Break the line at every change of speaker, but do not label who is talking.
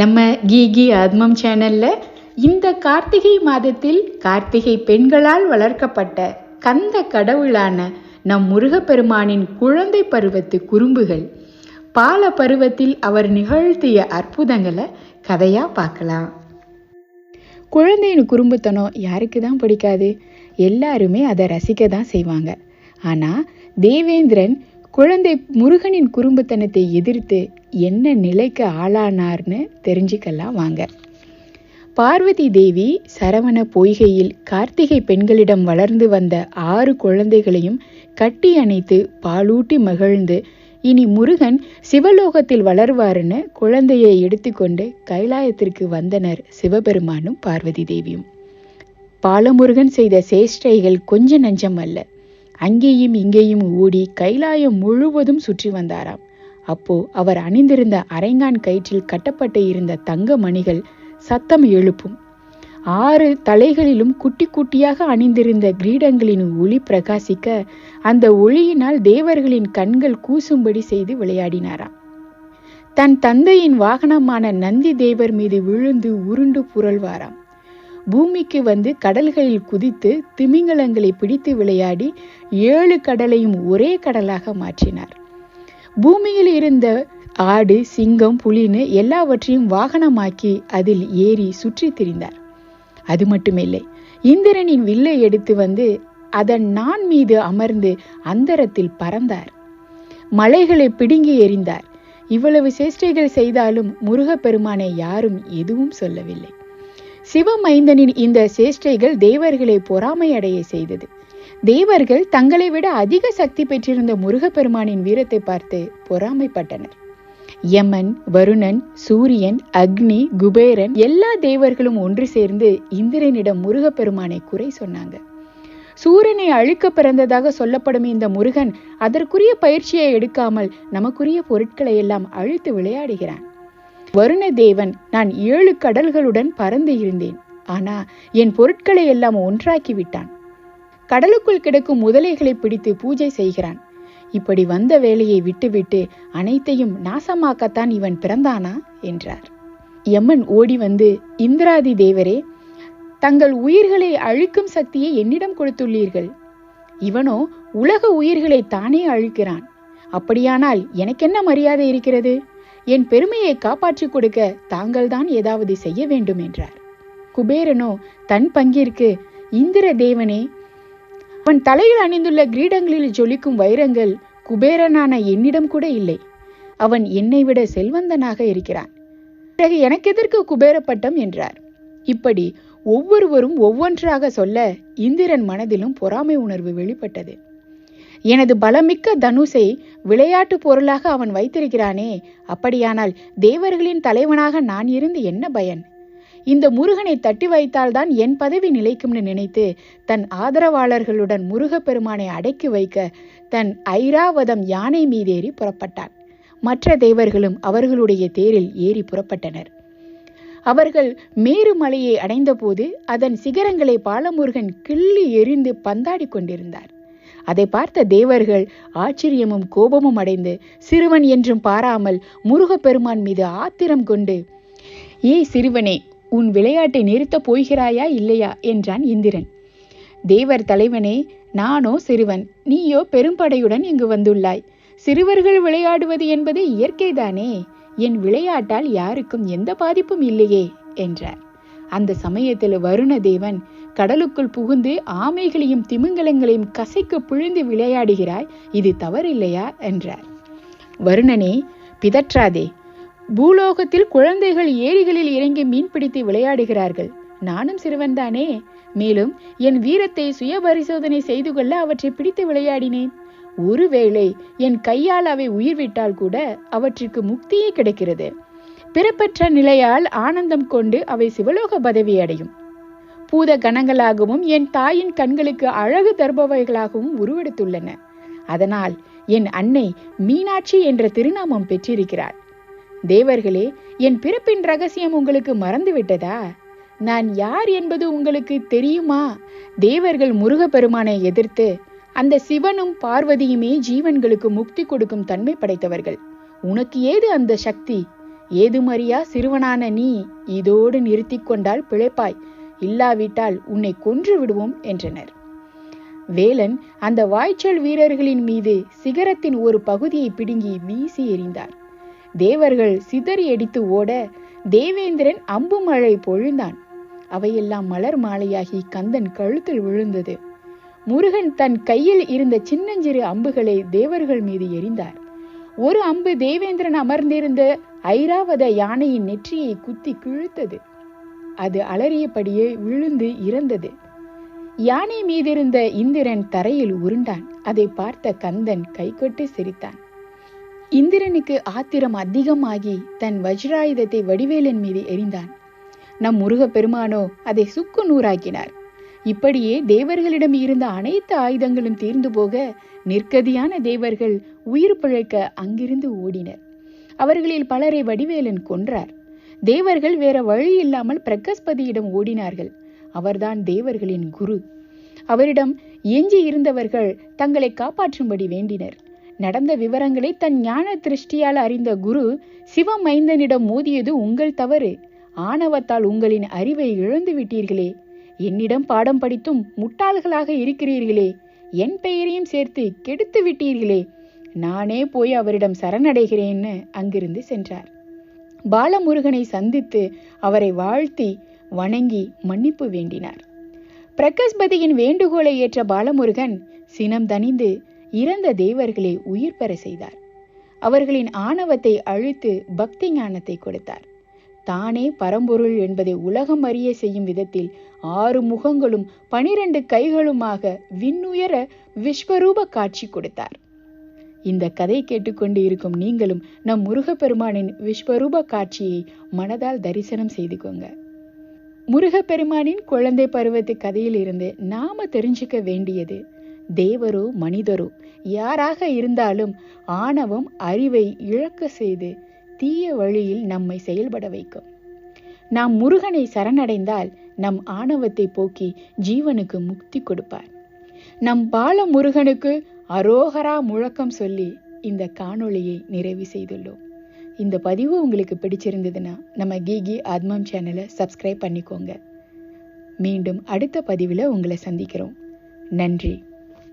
நம்ம கீகி ஆத்மம் சேனல்ல இந்த கார்த்திகை மாதத்தில் கார்த்திகை பெண்களால் வளர்க்கப்பட்ட கந்த கடவுளான நம் முருகப்பெருமானின் குழந்தை பருவத்து குறும்புகள். பால பருவத்தில் அவர் நிகழ்த்திய அற்புதங்களை கதையா பார்க்கலாம். குழந்தையின் குறும்புத்தனம் யாருக்கு தான் பிடிக்காது? எல்லாருமே அதை ரசிக்க தான் செய்வாங்க. ஆனால் தேவேந்திரன் குழந்தை முருகனின் குறும்புத்தனத்தை எதிர்த்து என்ன நிலைக்கு ஆளானார்னு தெரிஞ்சுக்கலாம் வாங்க. பார்வதி தேவி சரவண பொய்கையில் கார்த்திகை பெண்களிடம் வளர்ந்து வந்த ஆறு குழந்தைகளையும் கட்டி அணைத்து பாலூட்டி மகிழ்ந்து இனி முருகன் சிவலோகத்தில் வளர்வாருன்னு குழந்தையை எடுத்துக்கொண்டு கைலாயத்திற்கு வந்தனர் சிவபெருமானும் பார்வதி தேவியும். பாலமுருகன் செய்த சேஷ்டைகள் கொஞ்ச நஞ்சம் அல்ல. அங்கேயும் இங்கேயும் ஓடி கைலாயம் முழுவதும் சுற்றி வந்தாராம். அப்போ அவர் அணிந்திருந்த அரைங்கான் கயிற்றில் கட்டப்பட்டு இருந்த தங்க மணிகள் சத்தம் எழுப்பும். ஆறு தலைகளிலும் குட்டி குட்டியாக அணிந்திருந்த கிரீடங்களின் ஒளி பிரகாசிக்க அந்த ஒளியினால் தேவர்களின் கண்கள் கூசும்படி செய்து விளையாடினாராம். தன் தந்தையின் வாகனமான நந்தி தேவர் மீது விழுந்து உருண்டு புரள்வாராம். பூமிக்கு வந்து கடல்களில் குதித்து திமிங்கலங்களை பிடித்து விளையாடி ஏழு கடலையும் ஒரே கடலாக மாற்றினார். பூமியில் இருந்த ஆடு சிங்கம் புலின்னு எல்லாவற்றையும் வாகனமாக்கி அதில் ஏறி சுற்றி திரிந்தார். அது மட்டுமில்லை இந்திரனின் வில்லை எடுத்து வந்து அதன் நான் மீது அமர்ந்து அந்தரத்தில் பறந்தார். மலைகளை பிடுங்கி எறிந்தார். இவ்வளவு சேஷ்டைகள் செய்தாலும் முருகப்பெருமானை யாரும் எதுவும் சொல்லவில்லை. சிவமைந்தனின் இந்த சேஷ்டைகள் தேவர்களை பொறாமை அடைய செய்தது. தேவர்கள் தங்களை விட அதிக சக்தி பெற்றிருந்த முருகப்பெருமானின் வீரத்தை பார்த்து பொறாமைப்பட்டனர். யமன் வருணன் சூரியன் அக்னி குபேரன் எல்லா தேவர்களும் ஒன்று சேர்ந்து இந்திரனிடம் முருகப்பெருமானை குறை சொன்னாங்க. சூரியனை அழுக்க பிறந்ததாக சொல்லப்படும் இந்த முருகன் அதற்குரிய பயிற்சியை எடுக்காமல் நமக்குரிய பொருட்களை எல்லாம் அழித்து விளையாடுகிறான். வருண தேவன் நான் ஏழு கடல்களுடன் பறந்து இருந்தேன். ஆனா என் பொருட்களை எல்லாம் ஒன்றாக்கி விட்டான். கடலுக்குள் கிடக்கும் முதலைகளை பிடித்து பூஜை செய்கிறான். இப்படி வந்த வேலையை விட்டுவிட்டு அனைத்தையும் நாசமாக்கத்தான் இவன் பிறந்தானா? என்றார். யமன் ஓடி வந்து இந்திராதி தேவரே தங்கள் உயிர்களை அழிக்கும் சக்தியை என்னிடம் கொடுத்துள்ளீர்கள். இவனோ உலக உயிர்களை தானே அழிக்கிறான். அப்படியானால் எனக்கென்ன மரியாதை இருக்கிறது? என் பெருமையை காப்பாற்றிக் கொடுக்க தாங்கள்தான் ஏதாவது செய்ய வேண்டும் என்றார். குபேரனோ தன் பங்கிற்கு இந்திர தேவனே அவன் தலையில் அணிந்துள்ள கிரீடங்களில் ஜொலிக்கும் வைரங்கள் குபேரனான என்னிடம் கூட இல்லை. அவன் என்னை விட செல்வந்தனாக இருக்கிறான். பிறகு எனக்கு எதற்கு குபேர பட்டம் என்றார். இப்படி ஒவ்வொருவரும் ஒவ்வொன்றாக சொல்ல இந்திரன் மனதிலும் பொறாமை உணர்வு வெளிப்பட்டது. எனது பலமிக்க தனுஷை விளையாட்டு பொருளாக அவன் வைத்திருக்கிறானே அப்படியானால் தேவர்களின் தலைவனாக நான் இருந்து என்ன பயன்? இந்த முருகனை தட்டி வைத்தால்தான் என் பதவி நிலைக்கும்னு நினைத்து தன் ஆதரவாளர்களுடன் முருகப்பெருமானை அடக்கி வைக்க தன் ஐராவதம் யானை மீதேறி புறப்பட்டான். மற்ற தேவர்களும் அவர்களுடைய தேரில் ஏறி புறப்பட்டனர். அவர்கள் மேருமலையை அடைந்தபோது அதன் சிகரங்களை பாலமுருகன் கிள்ளி எரிந்து பந்தாடி கொண்டிருந்தார். அதை பார்த்த தேவர்கள் ஆச்சரியமும் கோபமும் அடைந்து சிறுவன் என்றும் பாராமல் முருகப்பெருமான் மீது ஆத்திரம் கொண்டு ஏய் சிறுவனே உன் விளையாட்டை நிறுத்தப் போகிறாயா இல்லையா? என்றான் இந்திரன். தேவர் தலைவனே நானோ சிறுவன் நீயோ பெரும்படையுடன் இங்கு வந்துள்ளாய். சிறுவர்கள் விளையாடுவது என்பது இயற்கைதானே? என் விளையாட்டால் யாருக்கும் எந்த பாதிப்பும் இல்லையே என்றார். அந்த சமயத்தில் வருண தேவன் கடலுக்குள் புகுந்து ஆமைகளையும் திமிங்கலங்களையும் கசைக்கு பிழிந்து விளையாடுகிறாய் இது தவறில்லையா? என்றார். வருணனே பிதற்றாதே பூலோகத்தில் குழந்தைகள் ஏரிகளில் இறங்கி மீன் பிடித்து விளையாடுகிறார்கள். நானும் சிறுவன்தானே. மேலும் என் வீரத்தை சுய பரிசோதனை செய்து கொள்ள அவற்றை பிடித்து விளையாடினேன். ஒருவேளை என் கையால் அவை உயிர் விட்டால் கூட அவற்றுக்கு முக்தியே கிடைக்கிறது. பிறப்பற்ற நிலையால் ஆனந்தம் கொண்டு அவை சிவலோக பதவி அடையும். பூத கணங்களாகவும் என் தாயின் கண்களுக்கு அழகு தருபவைகளாகவும் உருவெடுத்துள்ளன. அதனால் என் அன்னை மீனாட்சி என்ற திருநாமம் பெற்றிருக்கிறாள். தேவர்களே என் பிறப்பின் ரகசியம் உங்களுக்கு மறந்துவிட்டதா? நான் யார் என்பது உங்களுக்கு தெரியுமா? தேவர்கள் முருகப்பெருமானை எதிர்த்து அந்த சிவனும் பார்வதியுமே ஜீவன்களுக்கு முக்தி கொடுக்கும் தன்மை படைத்தவர்கள். உனக்கு ஏது அந்த சக்தி? ஏதுமறியா சிறுவனான நீ? இதோடு நிறுத்தி கொண்டால் பிழைப்பாய். இல்லாவிட்டால் உன்னை கொன்று விடுவோம் என்றனர். வேலன் அந்த வாய்ச்சல் வீரர்களின் மீது சிகரத்தின் ஒரு பகுதியை பிடுங்கி வீசி எறிந்தார். தேவர்கள் சிதறி அடித்து ஓட தேவேந்திரன் அம்பு மழை பொழிந்தான். அவையெல்லாம் மலர் மாலையாகி கந்தன் கழுத்தில் விழுந்தது. முருகன் தன் கையில் இருந்த சின்னஞ்சிறு அம்புகளை தேவர்கள் மீது எறிந்தார். ஒரு அம்பு தேவேந்திரன் அமர்ந்திருந்த ஐராவத யானையின் நெற்றியை குத்தி கிழித்தது. அது அலறியபடியே விழுந்து இறந்தது. யானை மீதிருந்த இந்திரன் தரையில் உருண்டான். அதை பார்த்த கந்தன் கைகொட்டு சிரித்தான். இந்திரனுக்கு ஆத்திரம் அதிகமாகி தன் வஜ்ராயுதத்தை வடிவேலன் மீது எறிந்தான். நம் முருகப்பெருமானோ அதை சுக்கு நூறாக்கினார். இப்படியே தேவர்களிடம் இருந்த அனைத்து ஆயுதங்களும் தீர்ந்து போக நிற்கதியான தேவர்கள் உயிர் பிழைக்க அங்கிருந்து ஓடினர். அவர்களில் பலரை வடிவேலன் கொன்றார். தேவர்கள் வேற வழி இல்லாமல் பிரகஸ்பதியிடம் ஓடினார்கள். அவர்தான் தேவர்களின் குரு. அவரிடம் எஞ்சி இருந்தவர்கள் தங்களை காப்பாற்றும்படி வேண்டினர். நடந்த விவரங்களை தன் ஞான திருஷ்டியால் அறிந்த குரு சிவமைந்தனிடம் மோதியது உங்கள் தவறு. ஆணவத்தால் உங்களின் அறிவை இழந்து விட்டீர்களே. என்னிடம் பாடம் படித்தும் முட்டாள்களாக இருக்கிறீர்களே. என் பெயரையும் சேர்த்து கெடுத்து விட்டீர்களே. நானே போய் அவரிடம் சரணடைகிறேன்னு அங்கிருந்து சென்றார். பாலமுருகனை சந்தித்து அவரை வாழ்த்தி வணங்கி மன்னிப்பு வேண்டினார். பிரகஸ்பதியின் வேண்டுகோளை ஏற்ற பாலமுருகன் சினம் தணிந்து இறந்த தேவர்களை உயிர் பெற செய்தார். அவர்களின் ஆணவத்தை அழித்து பக்தி ஞானத்தை கொடுத்தார். தானே பரம்பொருள் என்பதை உலகம் அறிய செய்யும் விதத்தில் ஆறு முகங்களும் பனிரெண்டு கைகளுமாக விண்ணுயர விஸ்வரூப காட்சி கொடுத்தார். இந்த கதை கேட்டுக்கொண்டு இருக்கும் நீங்களும் நம் முருகப்பெருமானின் விஸ்வரூப காட்சியை மனதால் தரிசனம் செய்துக்கோங்க முருகப்பெருமானின் குழந்தை பருவத்து கதையிலிருந்து நாம தெரிஞ்சுக்க வேண்டியது தேவரோ மனிதரோ யாராக இருந்தாலும் ஆணவம் அறிவை இழக்க செய்து தீய வழியில் நம்மை செயல்பட வைக்கும். நாம் முருகனை சரணடைந்தால் நம் ஆணவத்தை போக்கி ஜீவனுக்கு முக்தி கொடுப்பார். நம் பால முருகனுக்கு அரோகரா முழக்கம் சொல்லி இந்த காணொளியை நிறைவு செய்துள்ளோம். இந்த பதிவு உங்களுக்கு பிடிச்சிருந்ததுன்னா நம்ம கீகி ஆத்மம் சேனலை சப்ஸ்கிரைப் பண்ணிக்கோங்க. மீண்டும் அடுத்த பதிவில் உங்களை சந்திக்கிறோம். நன்றி.